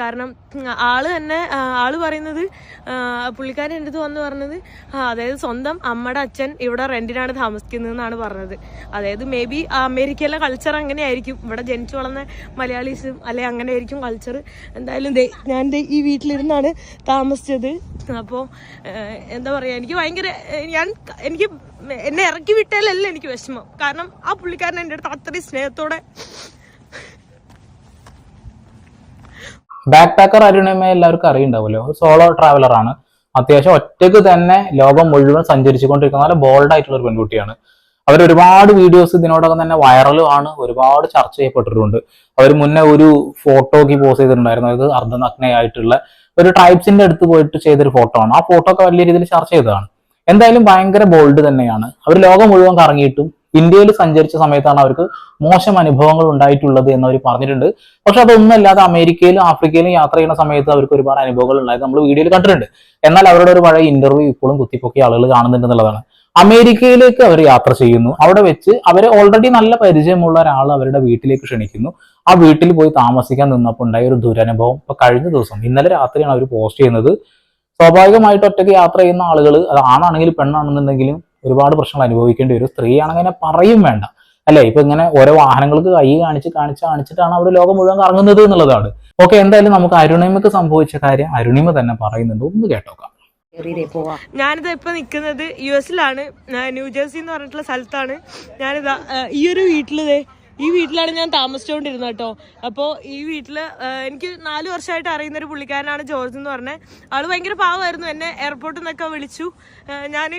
കാരണം ആൾ തന്നെ ആൾ പറയുന്നത് പുള്ളിക്കാരൻ എന്റെ അടുത്ത് വന്ന് പറഞ്ഞത് അതായത് സ്വന്തം അമ്മയുടെ അച്ഛൻ ഇവിടെ റെന്റിനാണ് താമസിക്കുന്നതെന്നാണ് പറഞ്ഞത്. അതായത് മേ ബി അമേരിക്കയിലെ കൾച്ചർ അങ്ങനെ ആയിരിക്കും ഇവിടെ ജനിച്ചു വളർന്ന മലയാളീസും അല്ലെ അങ്ങനെ ആയിരിക്കും കൾച്ചർ എന്തായാലും ഞാൻ ഈ വീട്ടിലിരുന്നാണ് താമസിച്ചത്. അപ്പോൾ എന്താ പറയുക എനിക്ക് ഭയങ്കര ഞാൻ എനിക്ക് എന്നെ ഇറക്കി വിട്ടാലല്ല എനിക്ക് വിഷമം. കാരണം ആ പുള്ളിക്കാരൻ എന്റെ അടുത്ത് അത്രയും സ്നേഹത്തോടെ ബാക്ക് പാക്കർ അരുണിമ എല്ലാവർക്കും അറിയുണ്ടാവുമല്ലോ. സോളോ ട്രാവലർ ആണ്. അത്യാവശ്യം ഒറ്റയ്ക്ക് തന്നെ ലോകം മുഴുവൻ സഞ്ചരിച്ചുകൊണ്ടിരിക്കുന്ന നല്ല ബോൾഡ് ആയിട്ടുള്ള ഒരു പെൺകുട്ടിയാണ്. അവർ ഒരുപാട് വീഡിയോസ് ഇതിനോടകം തന്നെ വൈറലും ആണ്. ഒരുപാട് ചർച്ച ചെയ്യപ്പെട്ടിട്ടുണ്ട്. അവർ മുന്നേ ഒരു ഫോട്ടോക്ക് പോസ് ചെയ്തിട്ടുണ്ടായിരുന്നു. അത് അർദ്ധനഗ്നയായിട്ടുള്ള ഒരു ട്രൈബ്സിന്റെ അടുത്ത് പോയിട്ട് ചെയ്തൊരു ഫോട്ടോ ആണ്. ആ ഫോട്ടോ ഒക്കെ വലിയ രീതിയിൽ ചർച്ച ചെയ്തതാണ്. എന്തായാലും ഭയങ്കര ബോൾഡ് തന്നെയാണ്. അവർ ലോകം മുഴുവൻ കറങ്ങിയിട്ടും ഇന്ത്യയിൽ സഞ്ചരിച്ച സമയത്താണ് അവർക്ക് മോശം അനുഭവങ്ങൾ ഉണ്ടായിട്ടുള്ളത് എന്ന് അവർ പറഞ്ഞിട്ടുണ്ട്. പക്ഷെ അതൊന്നും അല്ലാതെ അമേരിക്കയിലും ആഫ്രിക്കയിലും യാത്ര ചെയ്യുന്ന സമയത്ത് അവർക്ക് ഒരുപാട് അനുഭവങ്ങൾ ഉണ്ടായത് നമ്മൾ വീഡിയോയിൽ കണ്ടിട്ടുണ്ട്. എന്നാൽ അവരുടെ ഒരു പഴയ ഇന്റർവ്യൂ ഇപ്പോഴും കുത്തിപ്പൊക്കി ആളുകൾ കാണുന്നുണ്ട് എന്നുള്ളതാണ്. അമേരിക്കയിലേക്ക് അവർ യാത്ര ചെയ്യുന്നു. അവിടെ വെച്ച് അവരെ ഓൾറെഡി നല്ല പരിചയമുള്ള ഒരാൾ അവരുടെ വീട്ടിലേക്ക് ക്ഷണിക്കുന്നു. ആ വീട്ടിൽ പോയി താമസിക്കാൻ നിന്നപ്പോൾ ഉണ്ടായ ഒരു ദുരനുഭവം. ഇപ്പൊ കഴിഞ്ഞ ദിവസം ഇന്നലെ രാത്രിയാണ് അവർ പോസ്റ്റ് ചെയ്യുന്നത്. സ്വാഭാവികമായിട്ട് ഒറ്റയ്ക്ക് യാത്ര ചെയ്യുന്ന ആളുകൾ അത് ആണാണെങ്കിലും പെണ്ണാണെന്നുണ്ടെങ്കിലും ഒരുപാട് പ്രശ്നങ്ങൾ അനുഭവിക്കേണ്ടി വരും. സ്ത്രീയാണെങ്കിൽ അങ്ങനെ പറയും വേണ്ട. അല്ലെ? ഇപ്പൊ ഇങ്ങനെ ഓരോ വാഹനങ്ങൾക്ക് കൈ കാണിച്ച് കാണിച്ച് കാണിച്ചിട്ടാണ് അവർ ലോകം മുഴുവൻ കറങ്ങുന്നത് എന്നുള്ളതാണ്. ഓക്കെ എന്തായാലും നമുക്ക് അരുണിമക്ക് സംഭവിച്ച കാര്യം അരുണിമ തന്നെ പറയുന്നുണ്ട്. ഒന്ന് കേട്ടോക്കാം. ഞാനിത് ഇപ്പൊ നിൽക്കുന്നത് യു എസിലാണ്. ന്യൂജേഴ്സി എന്ന് പറഞ്ഞിട്ടുള്ള സ്ഥലത്താണ്. ഞാനിതാ ഈ ഒരു വീട്ടിൽ ഈ വീട്ടിലാണ് ഞാൻ താമസിച്ചുകൊണ്ടിരുന്നത് കേട്ടോ. അപ്പോൾ ഈ വീട്ടിൽ എനിക്ക് നാല് വർഷമായിട്ട് അറിയുന്ന ഒരു പുള്ളിക്കാരനാണ് ജോർജ് എന്ന് പറഞ്ഞത് ആൾ ഭയങ്കര പാവമായിരുന്നു. എന്നെ എയർപോർട്ടിൽ നിന്നൊക്കെ വിളിച്ചു. ഞാൻ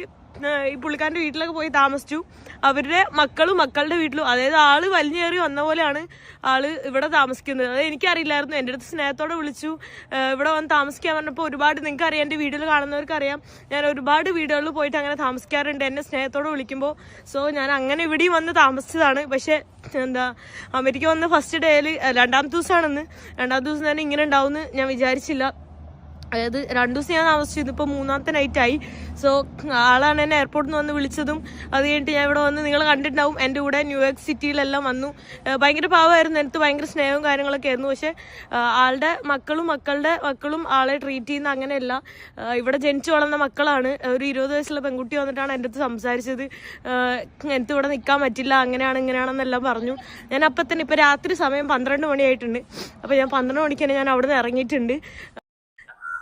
ഈ പുള്ളിക്കാരന്റെ വീട്ടിലൊക്കെ പോയി താമസിച്ചു. അവരുടെ മക്കളും മക്കളുടെ വീട്ടിലും അതായത് ആൾ വലിഞ്ഞേറി വന്ന പോലെയാണ് ആൾ ഇവിടെ താമസിക്കുന്നത്. അത് എനിക്കറിയില്ലായിരുന്നു. എന്റെ അടുത്ത് സ്നേഹത്തോടെ വിളിച്ചു. ഇവിടെ വന്ന് താമസിക്കാൻ പറഞ്ഞപ്പോൾ ഒരുപാട് നിങ്ങൾക്ക് അറിയാം എന്റെ കാണുന്നവർക്ക് അറിയാം ഞാൻ ഒരുപാട് വീടുകളിൽ പോയിട്ട് അങ്ങനെ താമസിക്കാറുണ്ട്. എന്നെ സ്നേഹത്തോടെ വിളിക്കുമ്പോൾ. സോ ഞാൻ അങ്ങനെ ഇവിടെയും വന്ന് താമസിച്ചതാണ്. പക്ഷേ എന്താ അമേരിക്ക വന്ന ഫസ്റ്റ് ഡേയിൽ രണ്ടാമത്തെ ദിവസമാണെന്ന്. രണ്ടാമത്തെ ദിവസം തന്നെ ഇങ്ങനെ ഉണ്ടാവുമെന്ന് ഞാൻ വിചാരിച്ചില്ല. അതായത് രണ്ടു ദിവസം ഞാൻ താമസിച്ചു ഇതിപ്പോൾ മൂന്നാമത്തെ നൈറ്റ് ആയി. സോ ആളാണ് എന്നെ എയർപോർട്ടിൽ നിന്ന് വന്ന് വിളിച്ചതും അത് കഴിഞ്ഞിട്ട് ഞാൻ ഇവിടെ വന്ന് നിങ്ങൾ കണ്ടിട്ടുണ്ടാവും. എന്റെ കൂടെ ന്യൂയോർക്ക് സിറ്റിയിലെല്ലാം വന്നു. ഭയങ്കര പാവമായിരുന്നു എനിക്ക് ഭയങ്കര സ്നേഹവും കാര്യങ്ങളൊക്കെ ആയിരുന്നു. പക്ഷേ ആളുടെ മക്കളും മക്കളുടെ മക്കളും ആളെ ട്രീറ്റ് ചെയ്യുന്ന അങ്ങനെയല്ല. ഇവിടെ ജനിച്ചു വളർന്ന മക്കളാണ്. ഒരു ഇരുപത് വയസ്സുള്ള പെൺകുട്ടി വന്നിട്ടാണ് എന്റെ അടുത്ത് സംസാരിച്ചത്. എനിക്ക് ഇവിടെ നിൽക്കാൻ പറ്റില്ല. അങ്ങനെയാണ് ഇങ്ങനെയാണെന്നെല്ലാം പറഞ്ഞു. ഞാൻ അപ്പം തന്നെ ഇപ്പോൾ രാത്രി സമയം പന്ത്രണ്ട് മണിയായിട്ടുണ്ട്. അപ്പോൾ ഞാൻ പന്ത്രണ്ട് മണിക്ക് തന്നെ ഞാൻ അവിടെ നിന്ന് ഇറങ്ങിയിട്ടുണ്ട്.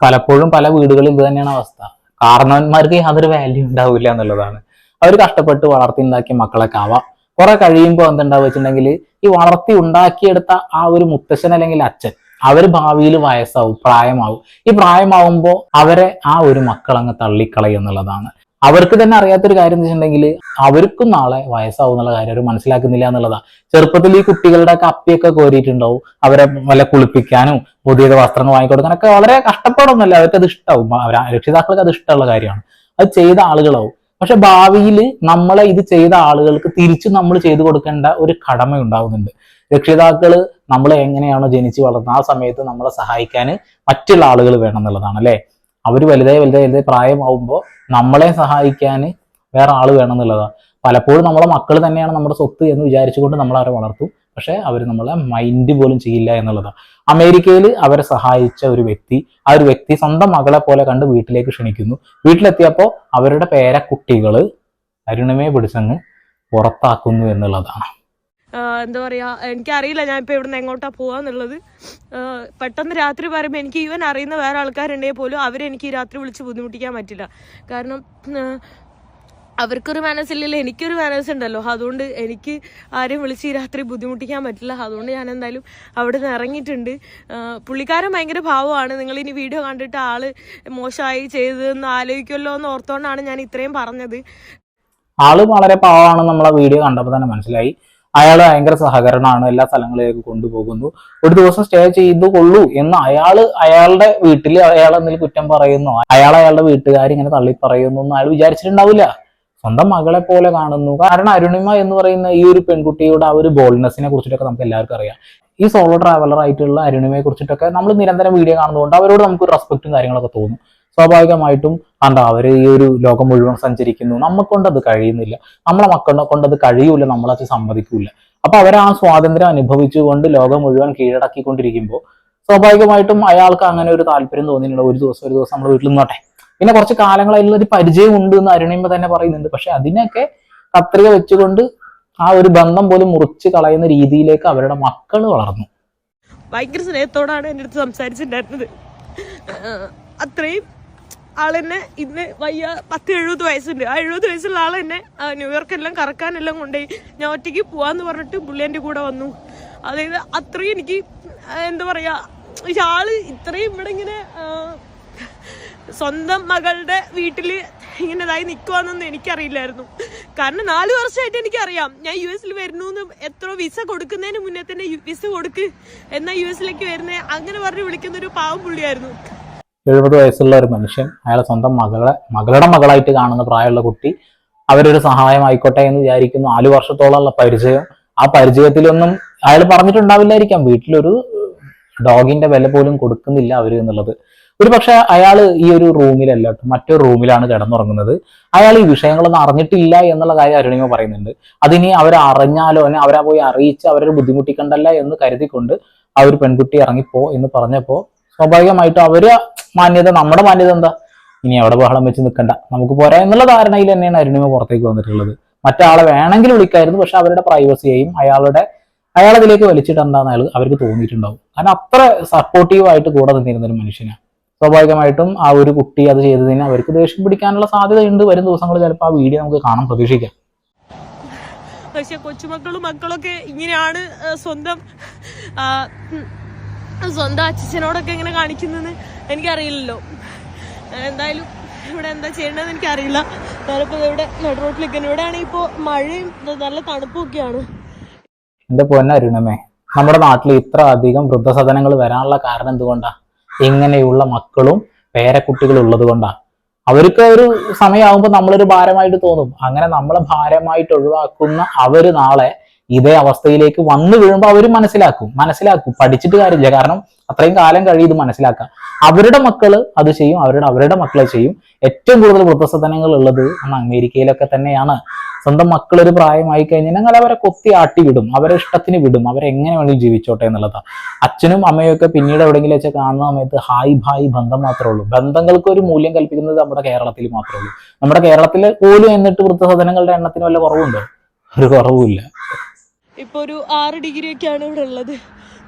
പലപ്പോഴും പല വീടുകളിൽ ഇത് തന്നെയാണ് അവസ്ഥ. കാരണവന്മാർക്ക് യാതൊരു വാല്യൂ ഉണ്ടാവില്ല എന്നുള്ളതാണ്. അവർ കഷ്ടപ്പെട്ട് വളർത്തി ഉണ്ടാക്കിയ മക്കളൊക്കെ ആവാം. കുറെ കഴിയുമ്പോൾ എന്തുണ്ടാവുക വെച്ചിട്ടുണ്ടെങ്കിൽ ഈ വളർത്തി ഉണ്ടാക്കിയെടുത്ത ആ ഒരു മുത്തശ്ശൻ അല്ലെങ്കിൽ അച്ഛൻ അവർ ഭാവിയിൽ വയസ്സാവും പ്രായമാവും. ഈ പ്രായമാവുമ്പോൾ അവരെ ആ ഒരു മക്കൾ അങ്ങ് തള്ളിക്കളയും എന്നുള്ളതാണ്. അവർക്ക് തന്നെ അറിയാത്തൊരു കാര്യം എന്ന് വെച്ചിട്ടുണ്ടെങ്കിൽ അവർക്കും നാളെ വയസ്സാവും എന്നുള്ള കാര്യം അവർ മനസ്സിലാക്കുന്നില്ല എന്നുള്ളതാണ് ചെറുപ്പത്തിൽ ഈ കുട്ടികളുടെ ഒക്കെ അപ്പിയൊക്കെ കോരിയിട്ടുണ്ടാവും. അവരെ വല്ല കുളിപ്പിക്കാനും പുതിയ വസ്ത്രങ്ങൾ വാങ്ങിക്കൊടുക്കാനൊക്കെ വളരെ കഷ്ടപ്പാടൊന്നുമല്ല. അവർക്ക് അത് ഇഷ്ടമാവും അവർ രക്ഷിതാക്കൾക്ക് അത് ഇഷ്ടമുള്ള കാര്യമാണ്. അത് ചെയ്ത ആളുകളാവും. പക്ഷെ ഭാവിയിൽ നമ്മളെ ഇത് ചെയ്ത ആളുകൾക്ക് തിരിച്ചു നമ്മൾ ചെയ്തു കൊടുക്കേണ്ട ഒരു കടമ ഉണ്ടാവുന്നുണ്ട്. രക്ഷിതാക്കൾ നമ്മളെ എങ്ങനെയാണോ ജനിച്ചു വളർന്നത് ആ സമയത്ത് നമ്മളെ സഹായിക്കാൻ മറ്റുള്ള ആളുകൾ വേണം എന്നുള്ളതാണ് അല്ലെ? അവർ വലുതായി വലുതായി വലുതായി പ്രായമാവുമ്പോൾ നമ്മളെ സഹായിക്കാൻ വേറെ ആൾ വേണം എന്നുള്ളതാണ് പലപ്പോഴും നമ്മളെ മക്കൾ തന്നെയാണ് നമ്മുടെ സ്വത്ത് എന്ന് വിചാരിച്ചുകൊണ്ട് നമ്മൾ അവരെ വളർത്തും. പക്ഷേ അവർ നമ്മളെ മൈൻഡ് പോലും ചെയ്യില്ല എന്നുള്ളതാണ് അമേരിക്കയിൽ അവരെ സഹായിച്ച ഒരു വ്യക്തി ആ ഒരു വ്യക്തി സ്വന്തം മകളെ പോലെ കണ്ട് വീട്ടിലേക്ക് ക്ഷണിക്കുന്നു. വീട്ടിലെത്തിയപ്പോൾ അവരുടെ പേരക്കുട്ടികൾ അരുണമേ പിടിച്ചങ്ങ് പുറത്താക്കുന്നു എന്നുള്ളതാണ്. എന്താ പറയാ എനിക്കറിയില്ല ഞാൻ ഇപ്പൊ ഇവിടുന്ന് എങ്ങോട്ടാ പോവാന്നുള്ളത്. പെട്ടെന്ന് രാത്രി പറയുമ്പോൾ എനിക്ക് ഈവൻ അറിയുന്ന വേറെ ആൾക്കാരുണ്ടെങ്കിൽ പോലും അവരെനിക്ക് രാത്രി വിളിച്ച് ബുദ്ധിമുട്ടിക്കാൻ പറ്റില്ല. കാരണം അവർക്കൊരു മനസ്സില്ലല്ലോ എനിക്കൊരു മനസ്സുണ്ടല്ലോ. ഉണ്ടല്ലോ അതുകൊണ്ട് എനിക്ക് ആരെയും വിളിച്ച് ഈ രാത്രി ബുദ്ധിമുട്ടിക്കാൻ പറ്റില്ല. അതുകൊണ്ട് ഞാൻ എന്തായാലും അവിടെ നിന്ന് ഇറങ്ങിയിട്ടുണ്ട് പുള്ളിക്കാരൻ ഭയങ്കര ഭാവമാണ്. നിങ്ങൾ ഇനി വീഡിയോ കണ്ടിട്ട് ആൾ മോശമായി ചെയ്തതെന്ന് ആലോചിക്കുമല്ലോ എന്ന് ഓർത്തോണ്ടാണ് ഞാൻ ഇത്രയും പറഞ്ഞത്. ആൾ വളരെ പാവമാണെന്ന് നമ്മളെ വീഡിയോ കണ്ടപ്പോൾ തന്നെ മനസ്സിലായി. അയാൾ ഭയങ്കര സഹകരണമാണ് എല്ലാ സ്ഥലങ്ങളിലേക്ക് കൊണ്ടുപോകുന്നു. ഒരു ദിവസം സ്റ്റേ ചെയ്തു കൊള്ളൂ എന്ന് അയാൾ അയാളുടെ വീട്ടിൽ അയാൾ എന്തെങ്കിലും കുറ്റം പറയുന്നു അയാൾ അയാളുടെ വീട്ടുകാർ ഇങ്ങനെ തള്ളി പറയുന്നു എന്ന് അയാൾ വിചാരിച്ചിട്ടുണ്ടാവില്ല. സ്വന്തം മകളെ പോലെ കാണുന്നു. കാരണം അരുണിമ എന്ന് പറയുന്ന ഈ ഒരു പെൺകുട്ടിയുടെ ആ ഒരു ബോൾഡ്നെസ്സിനെ കുറിച്ചിട്ടൊക്കെ നമുക്ക് എല്ലാവർക്കും അറിയാം. ഈ സോളോ ട്രാവലർ ആയിട്ടുള്ള അരുണിമയെ കുറിച്ചിട്ടൊക്കെ നമ്മൾ നിരന്തരം വീഡിയോ കാണുന്നതുകൊണ്ട് അവരോട് നമുക്ക് റെസ്പെക്റ്റും കാര്യങ്ങളൊക്കെ തോന്നും. സ്വാഭാവികമായിട്ടും അണ്ട അവർ ഈ ഒരു ലോകം മുഴുവൻ സഞ്ചരിക്കുന്നു. നമ്മക്കൊണ്ട് അത് കഴിയുന്നില്ല. നമ്മളെ മക്കളെ കൊണ്ട് അത് കഴിയൂല നമ്മളത് സമ്മതിക്കൂല. അപ്പൊ അവർ ആ സ്വാതന്ത്ര്യം അനുഭവിച്ചുകൊണ്ട് ലോകം മുഴുവൻ കീഴടക്കിക്കൊണ്ടിരിക്കുമ്പോൾ സ്വാഭാവികമായിട്ടും അയാൾക്ക് അങ്ങനെ ഒരു താല്പര്യം തോന്നിയില്ല ഒരു ദിവസം ഒരു ദിവസം നമ്മുടെ വീട്ടിൽ നിന്നോട്ടെ. പിന്നെ കുറച്ച് കാലങ്ങളായിട്ടുള്ള ഒരു പരിചയം ഉണ്ട് എന്ന് അരുണിമ തന്നെ പറയുന്നുണ്ട്. പക്ഷെ അതിനൊക്കെ കത്രിക വെച്ചുകൊണ്ട് ആ ഒരു ബന്ധം പോലും മുറിച്ച് കളയുന്ന രീതിയിലേക്ക് അവരുടെ മക്കൾ വളർന്നു. ഭയങ്കര സ്നേഹത്തോടാണ് എന്റെ അടുത്ത് സംസാരിച്ചിട്ടുണ്ടായിരുന്നത്. അത്രയും ആളെന്നെ ഇന്ന് വയ്യ പത്ത് എഴുപത് വയസ്സുണ്ട്. ആ എഴുപത് വയസ്സുള്ള ആളെന്നെ ന്യൂയോർക്കെല്ലാം കറക്കാനെല്ലാം കൊണ്ടുപോയി. ഞാൻ ഒറ്റയ്ക്ക് പോവാന്ന് പറഞ്ഞിട്ട് പുള്ളി എന്റെ കൂടെ വന്നു. അതായത് അത്രയും എനിക്ക് എന്താ പറയാ ഈ ആൾ ഇത്രയും ഇവിടെ ഇങ്ങനെ സ്വന്തം മകളുടെ വീട്ടിൽ ഇങ്ങനെ ഇതായി നിൽക്കുവാന്നൊന്നും എനിക്കറിയില്ലായിരുന്നു. കാരണം നാല് വർഷമായിട്ട് എനിക്കറിയാം. ഞാൻ യു എസിൽ വരുന്നു എത്ര വിസ കൊടുക്കുന്നതിന് മുന്നേ തന്നെ വിസ കൊടുക്ക് എന്നാ യു എസിലേക്ക് വരുന്നേ അങ്ങനെ പറഞ്ഞ് വിളിക്കുന്ന ഒരു പാവം പുള്ളിയായിരുന്നു. എഴുപത് വയസ്സുള്ള ഒരു മനുഷ്യൻ അയാളെ സ്വന്തം മകളെ മകളുടെ മകളായിട്ട് കാണുന്ന പ്രായമുള്ള കുട്ടി അവരൊരു സഹായമായിക്കോട്ടെ എന്ന് വിചാരിക്കുന്നു. നാല് വർഷത്തോളമുള്ള പരിചയം. ആ പരിചയത്തിലൊന്നും അയാൾ പറഞ്ഞിട്ടുണ്ടാവില്ലായിരിക്കാം. വീട്ടിലൊരു ഡോഗിന്റെ വില പോലും കൊടുക്കുന്നില്ല അവർ എന്നുള്ളത്. ഒരു പക്ഷെ അയാൾ ഈ ഒരു റൂമിലല്ലട്ടോ മറ്റൊരു റൂമിലാണ് കിടന്നുറങ്ങുന്നത്. അയാൾ ഈ വിഷയങ്ങളൊന്നും അറിഞ്ഞിട്ടില്ല എന്നുള്ള കാര്യം അരുണിമ പറയുന്നുണ്ട്. അതിനി അവർ അറിഞ്ഞാലോ അല്ലെങ്കിൽ അവരെ പോയി അറിയിച്ച് അവരെ ബുദ്ധിമുട്ടിക്കണ്ടല്ല എന്ന് കരുതിക്കൊണ്ട് ആ ഒരു പെൺകുട്ടി ഇറങ്ങിപ്പോ എന്ന് പറഞ്ഞപ്പോ സ്വാഭാവികമായിട്ടും അവർ മാന്യത നമ്മുടെ മാന്യത എന്താ? ഇനി അവിടെ ബഹളം വെച്ച് നിൽക്കണ്ട. നമുക്ക് പോരാ എന്നുള്ള ധാരണയിൽ തന്നെയാണ് അരുണിമ പുറത്തേക്ക് വന്നിട്ടുള്ളത്. മറ്റാളെ വേണമെങ്കിൽ വിളിക്കായിരുന്നു പക്ഷെ അവരുടെ പ്രൈവസിയെയും അയാളുടെ അയാളതിലേക്ക് വലിച്ചിട്ടുണ്ടാകുന്ന അയാൾ അവർക്ക് തോന്നിയിട്ടുണ്ടാവും. കാരണം അത്ര സപ്പോർട്ടീവ് ആയിട്ട് കൂടെ നിന്നിരുന്ന ഒരു മനുഷ്യനാണ് സ്വാഭാവികമായിട്ടും ആ ഒരു കുട്ടി അത് ചെയ്തതിന് അവർക്ക് ദേഷ്യം പിടിക്കാനുള്ള സാധ്യതയുണ്ട്. വരും ദിവസങ്ങൾ ചിലപ്പോൾ ആ വീഡിയോ നമുക്ക് കാണാൻ പ്രതീക്ഷിക്കാം. പക്ഷെ കൊച്ചുമക്കളും മക്കളൊക്കെ ഇങ്ങനെയാണ് സ്വന്തം സ്വന്തം അച്ഛനോടൊക്കെ എങ്ങനെ കാണിക്കുന്നത് എനിക്കറിയില്ലല്ലോ. എന്തായാലും ഇവിടെ എന്താ ചെയ്യേണ്ടതെന്ന് എനിക്കറിയില്ല. ഞാനിപ്പോൾ ഇവിടെ നെട് റോട്ടിലേക്ക് ഇവിടെ ആണെങ്കിൽ ഇപ്പോൾ മഴയും നല്ല തണുപ്പും ഒക്കെയാണ് എന്റെ പൊന്ന അരുണമേ നമ്മുടെ നാട്ടിൽ ഇത്ര അധികം വൃദ്ധസദനങ്ങൾ വരാനുള്ള കാരണം എന്തുകൊണ്ടാ? ഇങ്ങനെയുള്ള മക്കളും പേരക്കുട്ടികളും ഉള്ളത് കൊണ്ടാ. അവർക്ക് ഒരു സമയമാകുമ്പോൾ നമ്മളൊരു ഭാരമായിട്ട് തോന്നും. അങ്ങനെ നമ്മളെ ഭാരമായിട്ട് ഒഴിവാക്കുന്ന അവർ നാളെ ഇതേ അവസ്ഥയിലേക്ക് വന്നു വീഴുമ്പോൾ അവർ മനസ്സിലാക്കും. മനസ്സിലാക്കും. പഠിച്ചിട്ട് കാര്യമില്ല. കാരണം അത്രയും കാലം കഴിയും ഇത് മനസ്സിലാക്കാം അവരുടെ മക്കൾ അത് ചെയ്യും. അവരുടെ അവരുടെ മക്കളെ ചെയ്യും. ഏറ്റവും കൂടുതൽ വൃദ്ധസദനങ്ങൾ ഉള്ളത് അമേരിക്കയിലൊക്കെ തന്നെയാണ്. സ്വന്തം മക്കൾ ഒരു പ്രായമായി കഴിഞ്ഞാൽ അവരെ കൊത്തി ആട്ടി വിടും. അവരെ ഇഷ്ടത്തിന് വിടും. അവരെങ്ങനെ വേണമെങ്കിലും ജീവിച്ചോട്ടെ എന്നുള്ളതാ. അച്ഛനും അമ്മയും ഒക്കെ പിന്നീട് എവിടെയെങ്കിലും വെച്ച് കാണുന്ന സമയത്ത് ഹായ് ഭായ് ബന്ധം മാത്രമേ ഉള്ളൂ. ബന്ധങ്ങൾക്ക് ഒരു മൂല്യം കൽപ്പിക്കുന്നത് നമ്മുടെ കേരളത്തിൽ മാത്രമേ ഉള്ളൂ. നമ്മുടെ കേരളത്തിൽ പോലും എന്നിട്ട് വൃദ്ധസദനങ്ങളുടെ എണ്ണത്തിന് വല്ല കുറവുണ്ടോ? ഒരു കുറവുമില്ല. ഇപ്പൊ ഒരു ആറ് ഡിഗ്രി ഒക്കെയാണ് ഇവിടെ ഉള്ളത്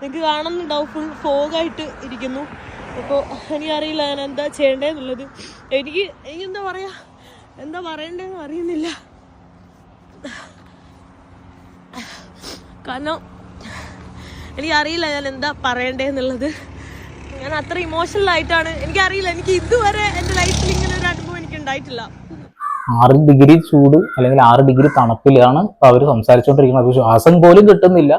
നിങ്ങൾക്ക് കാണുന്നുണ്ടാവും ഫുൾ ഫോഗായിട്ട് ഇരിക്കുന്നു അപ്പോൾ എനിക്കറിയില്ല ഞാൻ എന്താ ചെയ്യേണ്ടതെന്നുള്ളത് എനിക്ക് എനിക്ക് എന്താ പറയാ? എന്താ പറയണ്ടതെന്ന് അറിയുന്നില്ല. കാരണം എനിക്കറിയില്ല ഞാൻ എന്താ പറയണ്ടേന്നുള്ളത്. ഞാൻ അത്ര ഇമോഷണൽ ആയിട്ടാണ് എനിക്കറിയില്ല. എനിക്ക് ഇതുവരെ എന്റെ ലൈഫിൽ ഇങ്ങനെ ഒരു അനുഭവം എനിക്ക് ഉണ്ടായിട്ടില്ല ആറ് ഡിഗ്രി ചൂട് അല്ലെങ്കിൽ ആറ് ഡിഗ്രി തണുപ്പിലാണ് അവർ സംസാരിച്ചുകൊണ്ടിരിക്കുന്നത് അവർക്ക് ശ്വാസം പോലും കിട്ടുന്നില്ല.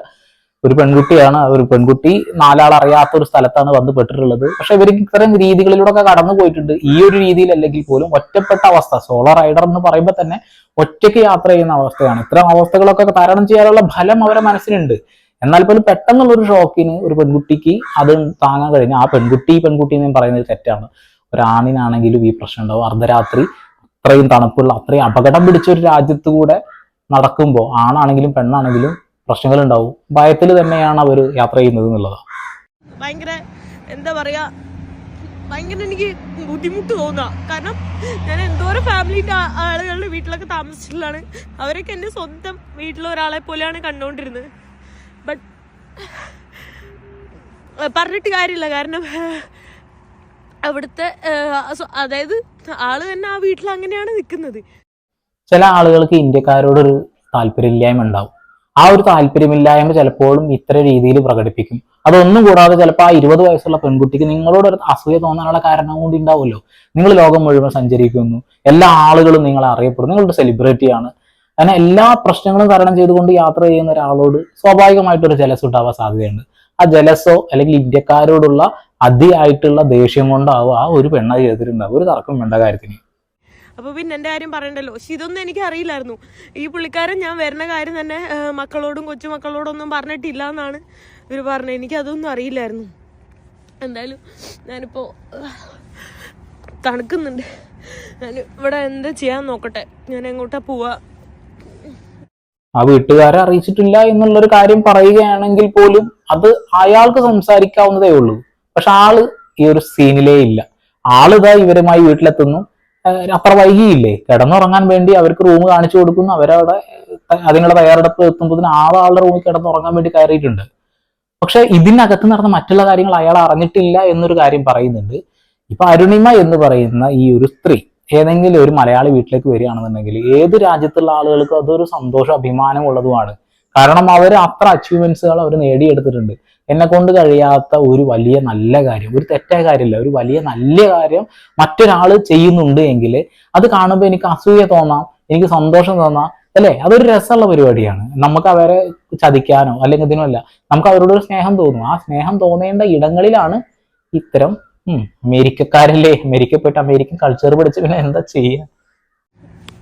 ഒരു പെൺകുട്ടിയാണ്. ഒരു പെൺകുട്ടി നാലാൾ അറിയാത്ത ഒരു സ്ഥലത്താണ് വന്ന് പെട്ടിട്ടുള്ളത് പക്ഷെ ഇവർക്ക് ഇത്തരം രീതികളിലൂടെ ഒക്കെ കടന്നു പോയിട്ടുണ്ട്. ഈ ഒരു രീതിയിൽ അല്ലെങ്കിൽ പോലും ഒറ്റപ്പെട്ട അവസ്ഥ സോളോ റൈഡർ എന്ന് പറയുമ്പോൾ തന്നെ ഒറ്റയ്ക്ക് യാത്ര ചെയ്യുന്ന അവസ്ഥയാണ്. ഇത്തരം അവസ്ഥകളൊക്കെ തരണം ചെയ്യാനുള്ള ഫലം അവരുടെ മനസ്സിലുണ്ട് എന്നാൽ പോലും പെട്ടെന്നുള്ള ഒരു ഷോക്കിന് ഒരു പെൺകുട്ടിക്ക് അത് താങ്ങാൻ കഴിഞ്ഞാൽ ആ പെൺകുട്ടി പെൺകുട്ടി എന്ന് പറയുന്നത് തെറ്റാണ്. ഒരാണിനാണെങ്കിലും ഈ പ്രശ്നം ഉണ്ടാവും. അർദ്ധരാത്രി അത്രയും തണുപ്പുള്ള അത്രയും അപകടം പിടിച്ച ഒരു രാജ്യത്ത് കൂടെ നടക്കുമ്പോൾ ആണാണെങ്കിലും പെണ്ണാണെങ്കിലും പ്രശ്നങ്ങൾ ഉണ്ടാവും ഭയത്തിൽ തന്നെയാണ് അവർ യാത്ര ചെയ്യുന്നത് എന്നുള്ളത്. ഭയങ്കര എന്താ പറയാ ഭയങ്കര എനിക്ക് ബുദ്ധിമുട്ട് തോന്നുക കാരണം ഞാൻ എന്തോരം ഫാമിലിന്റെ ആളുകളുടെ വീട്ടിലൊക്കെ താമസിച്ചിട്ടുള്ളതാണ്. അവരൊക്കെ എന്റെ സ്വന്തം വീട്ടിലെ ഒരാളെ പോലെയാണ് കണ്ടുകൊണ്ടിരുന്നത് ബട്ട് പറഞ്ഞിട്ട് കാര്യമില്ല. കാരണം അവിടുത്തെ അതായത് ആൾ തന്നെ ആ വീട്ടിൽ അങ്ങനെയാണ് നിൽക്കുന്നത് ചില ആളുകൾക്ക് ഇന്ത്യക്കാരോടൊരു താല്പര്യമില്ലായ്മ ഉണ്ടാവും. ആ ഒരു താല്പര്യമില്ലായ്മ ചിലപ്പോഴും ഇത്ര രീതിയിൽ പ്രകടിപ്പിക്കും. അതൊന്നും കൂടാതെ ചിലപ്പോൾ ആ ഇരുപത് വയസ്സുള്ള പെൺകുട്ടിക്ക് നിങ്ങളോട് ഒരു അസൂയ തോന്നാനുള്ള കാരണം കൂടി ഉണ്ടാവുമല്ലോ. നിങ്ങൾ ലോകം മുഴുവൻ സഞ്ചരിക്കുന്നു. എല്ലാ ആളുകളും നിങ്ങളെ അറിയപ്പെടും നിങ്ങളൊരു സെലിബ്രിറ്റിയാണ് അങ്ങനെ എല്ലാ പ്രശ്നങ്ങളും തരണം ചെയ്തുകൊണ്ട് യാത്ര ചെയ്യുന്ന ഒരാളോട് സ്വാഭാവികമായിട്ടൊരു ജലസ് ഉണ്ടാവാൻ സാധ്യതയുണ്ട്. ആ ജലസോ അല്ലെങ്കിൽ ഇന്ത്യക്കാരോടുള്ള അതിയായിട്ടുള്ള ദേഷ്യം കൊണ്ടാവും ആ ഒരു പെണ്ണ ചെയ്തിട്ടുണ്ടാവും ഒരു തർക്കം വേണ്ട കാര്യത്തിന്. അപ്പൊ പിന്നെ എന്റെ കാര്യം പറയണ്ടല്ലോ. പക്ഷെ ഇതൊന്നും എനിക്ക് അറിയില്ലായിരുന്നു. ഈ പുള്ളിക്കാരൻ ഞാൻ വരുന്ന കാര്യം തന്നെ മക്കളോടും കൊച്ചുമക്കളോടൊന്നും പറഞ്ഞിട്ടില്ല എന്നാണ് ഇവർ പറഞ്ഞത്. എനിക്ക് അതൊന്നും അറിയില്ലായിരുന്നു. എന്തായാലും ഞാനിപ്പോ തണുക്കുന്നുണ്ട്. ഞാൻ ഇവിടെ എന്താ ചെയ്യാൻ നോക്കട്ടെ. ഞാൻ എങ്ങോട്ടാ പോവാ? ആ വീട്ടുകാരെ അറിയിച്ചിട്ടില്ല എന്നുള്ളൊരു കാര്യം പറയുകയാണെങ്കിൽ പോലും അത് അയാൾക്ക് സംസാരിക്കാവുന്നതേ ഉള്ളൂ. പക്ഷെ ആൾ ഈ ഒരു സീനിലേ ഇല്ല. ആളിതാ ഇവരുമായി വീട്ടിലെത്തുന്നു. അത്ര വൈകിയില്ലേ? കിടന്നുറങ്ങാൻ വേണ്ടി അവർക്ക് റൂം കാണിച്ചു കൊടുക്കുന്നു. അവരവിടെ അതിനുള്ള തയ്യാറെടുപ്പ് എത്തുമ്പോൾ ആൾ ആളുടെ റൂമിൽ കിടന്നുറങ്ങാൻ വേണ്ടി കയറിയിട്ടുണ്ട്. പക്ഷെ ഇതിനകത്ത് നടന്ന മറ്റുള്ള കാര്യങ്ങൾ അയാൾ അറിഞ്ഞിട്ടില്ല എന്നൊരു കാര്യം പറയുന്നുണ്ട്. ഇപ്പൊ അരുണിമ എന്ന് പറയുന്ന ഈ ഒരു സ്ത്രീ ഏതെങ്കിലും ഒരു മലയാളി വീട്ടിലേക്ക് വരികയാണെന്നുണ്ടെങ്കിൽ ഏത് രാജ്യത്തുള്ള ആളുകൾക്കും അതൊരു സന്തോഷം അഭിമാനം ഉള്ളതുമാണ്. കാരണം അവർ അത്ര അച്ചീവ്മെന്റ്സുകൾ അവർ നേടിയെടുത്തിട്ടുണ്ട്. എന്നെ കൊണ്ട് കഴിയാത്ത ഒരു വലിയ നല്ല കാര്യം ഒരു തെറ്റായ കാര്യമില്ല ഒരു വലിയ നല്ല കാര്യം മറ്റൊരാൾ ചെയ്യുന്നുണ്ട് എങ്കിൽ അത് കാണുമ്പോൾ എനിക്ക് അസൂയ തോന്നാം എനിക്ക് സന്തോഷം തോന്നാം അല്ലേ? അതൊരു രസമുള്ള പരിപാടിയാണ്. നമുക്ക് അവരെ ചതിക്കാനോ അല്ലെങ്കിൽ ഇതിനോ അല്ല നമുക്ക് അവരോട് ഒരു സ്നേഹം തോന്നും. ആ സ്നേഹം തോന്നേണ്ട ഇടങ്ങളിലാണ് ഇത്തരം അമേരിക്കക്കാരല്ലേ അമേരിക്ക പോയിട്ട് അമേരിക്കൻ കൾച്ചർ പഠിച്ച് പിന്നെ എന്താ ചെയ്യുക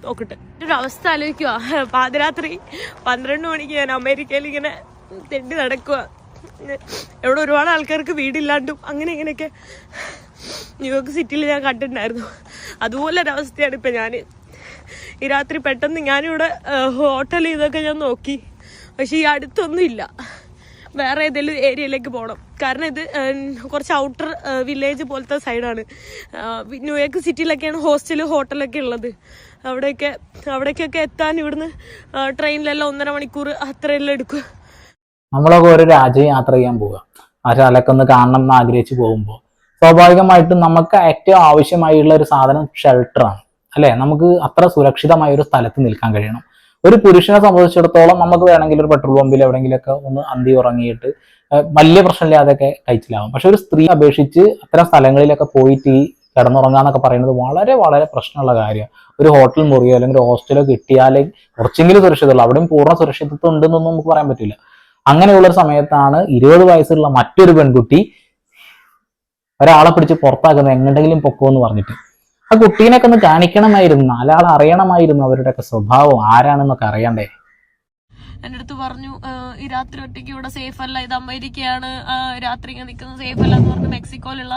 നോക്കട്ടെ. ഒരു അവസ്ഥ ആലോചിക്കുക പാതിരാത്രി പന്ത്രണ്ട് മണിക്ക് ഞാൻ അമേരിക്കയിൽ ഇങ്ങനെ തെണ്ടി നടക്കുക എവിടെ ഒരുപാട് ആൾക്കാർക്ക് വീടില്ലാണ്ടും അങ്ങനെ ഇങ്ങനെയൊക്കെ ന്യൂയോർക്ക് സിറ്റിയിൽ ഞാൻ കണ്ടിട്ടുണ്ടായിരുന്നു. അതുപോലെ ഒരവസ്ഥയാണ് ഇപ്പം ഞാൻ ഈ രാത്രി പെട്ടെന്ന് ഞാനിവിടെ ഹോട്ടൽ ഇതൊക്കെ ഞാൻ നോക്കി. പക്ഷെ ഈ അടുത്തൊന്നും ഇല്ല വേറെ ഏതെങ്കിലും ഏരിയയിലേക്ക് പോകണം കാരണം ഇത് കുറച്ച് ഔട്ടർ വില്ലേജ് പോലത്തെ സൈഡാണ് ന്യൂയോർക്ക് സിറ്റിയിലൊക്കെയാണ് ഹോസ്റ്റൽ ഹോട്ടലൊക്കെ ഉള്ളത്. അവിടെയൊക്കെ അവിടേക്കൊക്കെ എത്താൻ ഇവിടുന്ന് ട്രെയിനിലെല്ലാം ഒന്നര മണിക്കൂർ അത്രയെല്ലാം എടുക്കും. നമ്മളൊക്കെ ഒരു രാജ്യം യാത്ര ചെയ്യാൻ പോവുക. ആ ശാലൊക്കെ ഒന്ന് കാണണം എന്ന് ആഗ്രഹിച്ച് പോകുമ്പോൾ സ്വാഭാവികമായിട്ടും നമുക്ക് ഏറ്റവും ആവശ്യമായുള്ള ഒരു സാധനം ഷെൽട്ടറാണ് അല്ലെ? നമുക്ക് അത്ര സുരക്ഷിതമായ ഒരു സ്ഥലത്ത് നിൽക്കാൻ കഴിയണം. ഒരു പുരുഷനെ സംബന്ധിച്ചിടത്തോളം നമുക്ക് വേണമെങ്കിൽ ഒരു പെട്രോൾ പമ്പിൽ എവിടെയെങ്കിലുമൊക്കെ ഒന്ന് അന്തി ഉറങ്ങിയിട്ട് വലിയ പ്രശ്നമില്ലാതെയൊക്കെ കഴിച്ചിലാവും പക്ഷെ ഒരു സ്ത്രീ അപേക്ഷിച്ച് അത്തരം സ്ഥലങ്ങളിലൊക്കെ പോയിട്ട് ഈ കിടന്നുറങ്ങാന്നൊക്കെ പറയുന്നത് വളരെ വളരെ പ്രശ്നമുള്ള കാര്യമാണ്. ഒരു ഹോട്ടൽ മുറിയോ അല്ലെങ്കിൽ ഹോസ്റ്റലോ കിട്ടിയാലേ കുറച്ചെങ്കിലും സുരക്ഷിതമുള്ളൂ. അവിടെയും പൂർണ സുരക്ഷിതത്വം ഉണ്ടെന്നൊന്നും നമുക്ക് പറയാൻ പറ്റില്ല. അങ്ങനെയുള്ള ഒരു സമയത്താണ് ഇരുപത് വയസ്സുള്ള മറ്റൊരു പെൺകുട്ടി ഒരാളെ പിടിച്ച് പുറത്താക്കുന്നത്. എങ്ങനെയെങ്കിലും പൊക്കോ എന്ന് പറഞ്ഞിട്ട്. ആ കുട്ടീനൊക്കെ ഒന്ന് കാണിക്കണമായിരുന്നു. നാലാൾ അറിയണമായിരുന്നു അവരുടെ ഒക്കെ സ്വഭാവം. ആരാണെന്നൊക്കെ അറിയണ്ടേ? എന്റെ അടുത്ത് പറഞ്ഞു ഈ രാത്രി ഒറ്റയ്ക്ക് ഇവിടെ സേഫ് അല്ല. ഇത് അമേരിക്കയാണ്. രാത്രി ഇങ്ങനെ നിൽക്കുന്നത് സേഫ് അല്ല എന്ന് പറഞ്ഞ് മെക്സിക്കോയിലുള്ള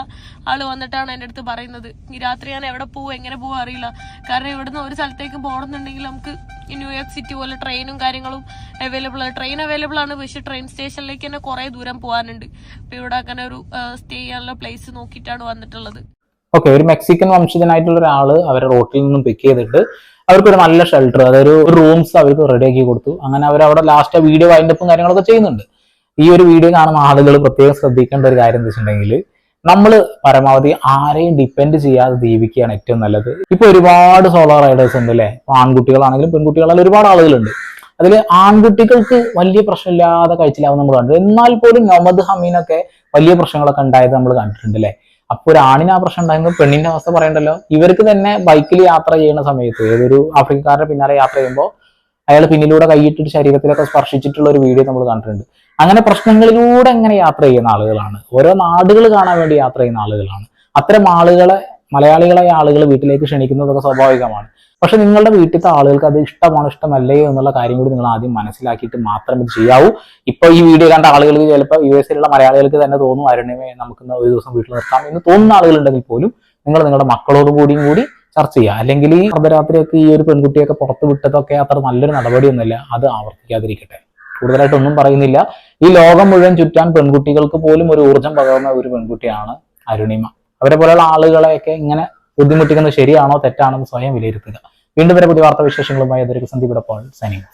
ആൾ വന്നിട്ടാണ് എന്റെ അടുത്ത് പറയുന്നത്. ഈ രാത്രി ഞാൻ എവിടെ പോകും എങ്ങനെ പോകും അറിയില്ല. കാരണം ഇവിടുന്ന് ഒരു സ്ഥലത്തേക്ക് പോകണമെന്നുണ്ടെങ്കിൽ നമുക്ക് ന്യൂയോർക്ക് സിറ്റി പോലെ ട്രെയിനും കാര്യങ്ങളും അവൈലബിൾ ആണ്. ട്രെയിൻ അവൈലബിൾ ആണ്. പക്ഷെ ട്രെയിൻ സ്റ്റേഷനിലേക്ക് തന്നെ കുറേ ദൂരം പോകാനുണ്ട്. അപ്പൊ ഇവിടെ അങ്ങനെ ഒരു സ്റ്റേ ചെയ്യാനുള്ള പ്ലേസ് നോക്കിയിട്ടാണ് വന്നിട്ടുള്ളത്. ഓക്കെ ഒരു മെക്സിക്കൻ വംശജനായിട്ടുള്ള ഒരാൾ അവരെ റോട്ടിൽ നിന്നും പിക്ക് ചെയ്തിട്ട് അവർക്ക് ഒരു നല്ല ഷെൽട്ടർ അതൊരു റൂംസ് അവർക്ക് റെഡിയാക്കി കൊടുത്തു. അങ്ങനെ അവർ അവിടെ ലാസ്റ്റ് വീഡിയോ വൈൻഡപ്പും കാര്യങ്ങളൊക്കെ ചെയ്യുന്നുണ്ട്. ഈ ഒരു വീഡിയോ കാണുന്ന ആളുകൾ പ്രത്യേകം ശ്രദ്ധിക്കേണ്ട ഒരു കാര്യം എന്താ വെച്ചിട്ടുണ്ടെങ്കിൽ നമ്മൾ പരമാവധി ആരെയും ഡിപ്പെൻഡ് ചെയ്യാതെ ജീവിക്കുകയാണ് ഏറ്റവും നല്ലത്. ഇപ്പൊ ഒരുപാട് സോളാർ റൈഡേഴ്സ് ഉണ്ട് അല്ലെ ആൺകുട്ടികളാണെങ്കിലും പെൺകുട്ടികളാണെങ്കിലും ഒരുപാട് ആളുകളുണ്ട്. അതിൽ ആൺകുട്ടികൾക്ക് വലിയ പ്രശ്നമില്ലാതെ കഴിച്ചിലാവും നമ്മൾ കണ്ടു എന്നാൽ പോലും നൊമദ് ഹമീനൊക്കെ വലിയ പ്രശ്നങ്ങളൊക്കെ ഉണ്ടായത് നമ്മൾ കണ്ടിട്ടുണ്ട് അല്ലെ അപ്പൊ ഒരു ആണിന് ആ പ്രശ്നം ഉണ്ടാകുമ്പോൾ പെണ്ണിന്റെ അവസ്ഥ പറയണ്ടല്ലോ. ഇവർക്ക് തന്നെ ബൈക്കിൽ യാത്ര ചെയ്യുന്ന സമയത്ത് ഏതൊരു ആഫ്രിക്കക്കാരുടെ പിന്നാലെ യാത്ര ചെയ്യുമ്പോൾ അയാൾ പിന്നിലൂടെ കൈയിട്ടിട്ട് ശരീരത്തിലൊക്കെ സ്പർശിച്ചിട്ടുള്ള ഒരു വീഡിയോ നമ്മൾ കണ്ടിട്ടുണ്ട്. അങ്ങനെ പ്രശ്നങ്ങളിലൂടെ എങ്ങനെ യാത്ര ചെയ്യുന്ന ആളുകളാണ്? ഓരോ നാടുകൾ കാണാൻ വേണ്ടി യാത്ര ചെയ്യുന്ന ആളുകളാണ്. അത്തരം ആളുകളെ മലയാളികളായ ആളുകൾ വീട്ടിലേക്ക് ക്ഷണിക്കുന്നതൊക്കെ സ്വാഭാവികമാണ്. പക്ഷെ നിങ്ങളുടെ വീട്ടിലത്തെ ആളുകൾക്ക് അത് ഇഷ്ടമാണോ ഇഷ്ടമല്ലയോ എന്നുള്ള കാര്യം കൂടി നിങ്ങൾ ആദ്യം മനസ്സിലാക്കിയിട്ട് മാത്രം ഇത് ചെയ്യാവൂ. ഇപ്പൊ ഈ വീഡിയോ കണ്ട ആളുകൾക്ക് ചിലപ്പോൾ യു എസിലുള്ള മലയാളികൾക്ക് തന്നെ തോന്നും അരുണിമയെ നമുക്ക് ഒരു ദിവസം വീട്ടിൽ നിർത്താം എന്ന് തോന്നുന്ന ആളുകളുണ്ടെങ്കിൽ പോലും നിങ്ങൾ നിങ്ങളുടെ മക്കളോട് കൂടിയും കൂടി ചർച്ച ചെയ്യുക. അല്ലെങ്കിൽ ഈ അർദ്ധരാത്രിയൊക്കെ ഈ ഒരു പെൺകുട്ടിയൊക്കെ പുറത്തു വിട്ടതൊക്കെ അത്ര നല്ലൊരു നടപടിയൊന്നുമില്ല അത് ആവർത്തിക്കാതിരിക്കട്ടെ. കൂടുതലായിട്ടൊന്നും പറയുന്നില്ല. ഈ ലോകം മുഴുവൻ ചുറ്റാൻ പെൺകുട്ടികൾക്ക് പോലും ഒരു ഊർജം പകർന്ന ഒരു പെൺകുട്ടിയാണ് അരുണിമ. അവരെ പോലെയുള്ള ആളുകളെയൊക്കെ ഇങ്ങനെ ബുദ്ധിമുട്ടിക്കുന്നത് ശരിയാണോ തെറ്റാണോ എന്ന് സ്വയം വിലയിരുത്തുക. വീണ്ടും വരെ പുതിയ വാർത്താ വിശേഷങ്ങളുമായി അതൊരു സന്ദീപ് പോൾ സൈനിങ്